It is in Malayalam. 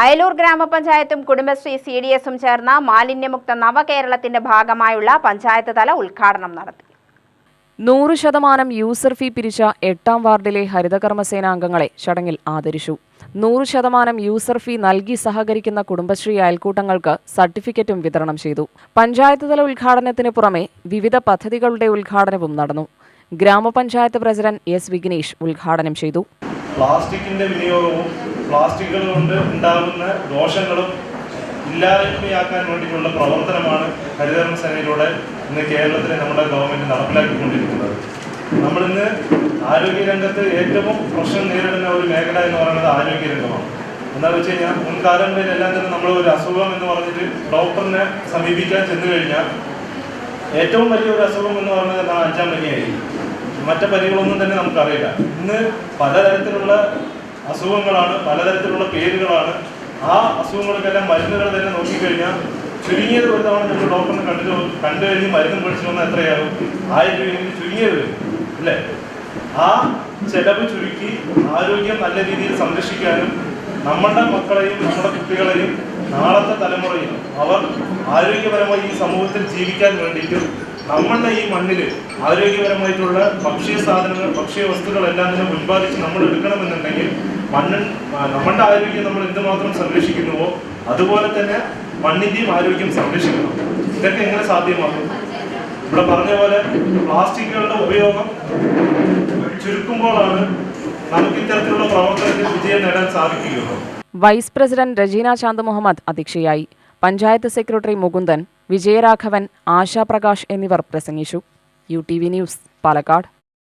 അയലൂർ ഗ്രാമപഞ്ചായത്തും കുടുംബശ്രീ സി ഡി എസും ചേർന്ന മാലിന്യമുക്ത നവകേരളത്തിന്റെ ഭാഗമായുള്ള പഞ്ചായത്ത് തല ഉദ്ഘാടനം നടത്തി. നൂറ് ശതമാനം യൂസർ ഫീ പിരിച്ച എട്ടാം വാർഡിലെ ഹരിതകർമ്മസേനാംഗങ്ങളെ ചടങ്ങിൽ ആദരിച്ചു. നൂറ് ശതമാനം യൂസർ ഫീ നൽകി സഹകരിക്കുന്ന കുടുംബശ്രീ അയൽക്കൂട്ടങ്ങൾക്ക് സർട്ടിഫിക്കറ്റും വിതരണം ചെയ്തു. പഞ്ചായത്ത് തല ഉദ്ഘാടനത്തിന് പുറമെ വിവിധ പദ്ധതികളുടെ ഉദ്ഘാടനവും നടന്നു. ഗ്രാമപഞ്ചായത്ത് പ്രസിഡന്റ് എസ് വിഘ്നേഷ് ഉദ്ഘാടനം ചെയ്തു. പ്ലാസ്റ്റിക്കിന്റെ വിനിയോഗവും പ്ലാസ്റ്റിക്കുകൾ കൊണ്ട് ഉണ്ടാകുന്ന ദോഷങ്ങളും ഇല്ലായ്മയാക്കാൻ വേണ്ടിയിട്ടുള്ള പ്രവർത്തനമാണ് ഹരിതകർമ്മ സേനയിലൂടെ ഇന്ന് കേരളത്തിലെ നമ്മുടെ ഗവൺമെന്റ് നടപ്പിലാക്കിക്കൊണ്ടിരിക്കുന്നത്. നമ്മളിന്ന് ആരോഗ്യരംഗത്ത് ഏറ്റവും പ്രശ്നം നേരിടുന്ന ഒരു മേഖല എന്ന് പറയുന്നത് ആരോഗ്യരംഗമാണ്. എന്താണെന്ന് വെച്ച് കഴിഞ്ഞാൽ മുൻകാലങ്ങളിലെല്ലാം തന്നെ നമ്മൾ ഒരു അസുഖം എന്ന് പറഞ്ഞിട്ട് ഡോക്ടറിനെ സമീപിക്കാൻ ചെന്നു കഴിഞ്ഞാൽ ഏറ്റവും വലിയ ഒരു അസുഖം എന്ന് പറയുന്നത് അഞ്ചാം പനിയായിരിക്കും. മറ്റു പനികളൊന്നും തന്നെ നമുക്കറിയില്ല. ഇന്ന് പലതരത്തിലുള്ള അസുഖങ്ങളാണ് പലതരത്തിലുള്ള പേരുകളാണ്. ആ അസുഖങ്ങൾക്കെല്ലാം മരുന്നുകൾ തന്നെ നോക്കിക്കഴിഞ്ഞാൽ ചുരുങ്ങിയത് ഒരു തവണ നമ്മൾ ഡോക്ടറിനെ കണ്ടു കണ്ടു കഴിഞ്ഞ് മരുന്ന് പഠിച്ചു വന്നാൽ എത്രയാകും? ആയിരം രൂപയെങ്കിലും ചുരുങ്ങിയത് വരും. അല്ലേ? ആ ചെലവ് ചുരുക്കി ആരോഗ്യം നല്ല രീതിയിൽ സംരക്ഷിക്കാനും നമ്മളുടെ മക്കളെയും നമ്മുടെ കുട്ടികളെയും നാളത്തെ തലമുറയും അവർ ആരോഗ്യപരമായി ഈ സമൂഹത്തിൽ ജീവിക്കാൻ വേണ്ടിയിട്ട് നമ്മളുടെ ഈ മണ്ണിൽ ആരോഗ്യപരമായിട്ടുള്ള ഭക്ഷ്യ സാധനങ്ങൾ ഭക്ഷ്യ വസ്തുക്കളെല്ലാം തന്നെ ഉത്പാദിച്ച് നമ്മൾ എടുക്കണമെന്നുണ്ടെങ്കിൽ മണ്ണിൻ നമ്മളുടെ ആരോഗ്യം നമ്മൾ എന്തുമാത്രം സംരക്ഷിക്കുന്നുവോ അതുപോലെ തന്നെ മണ്ണിന്റെയും ആരോഗ്യം സംരക്ഷിക്കണം. ഇതൊക്കെ എങ്ങനെ സാധ്യമാകും? ഇവിടെ പറഞ്ഞ പോലെ പ്ലാസ്റ്റിക്കുകളുടെ ഉപയോഗം ചുരുക്കുമ്പോഴാണ് നമുക്ക് ഇത്തരത്തിലുള്ള പ്രവർത്തനത്തിൽ വിജയം നേടാൻ സാധിക്കുകയുള്ളൂ. വൈസ് പ്രസിഡന്റ് രജീന ശാന്ത് മുഹമ്മദ് അധ്യക്ഷയായി. പഞ്ചായത്ത് സെക്രട്ടറി മുകുന്ദൻ വിജയരാഘവൻ ആശാപ്രകാശ് എന്നിവർ പ്രസംഗിച്ചു. U T V news Palakkad.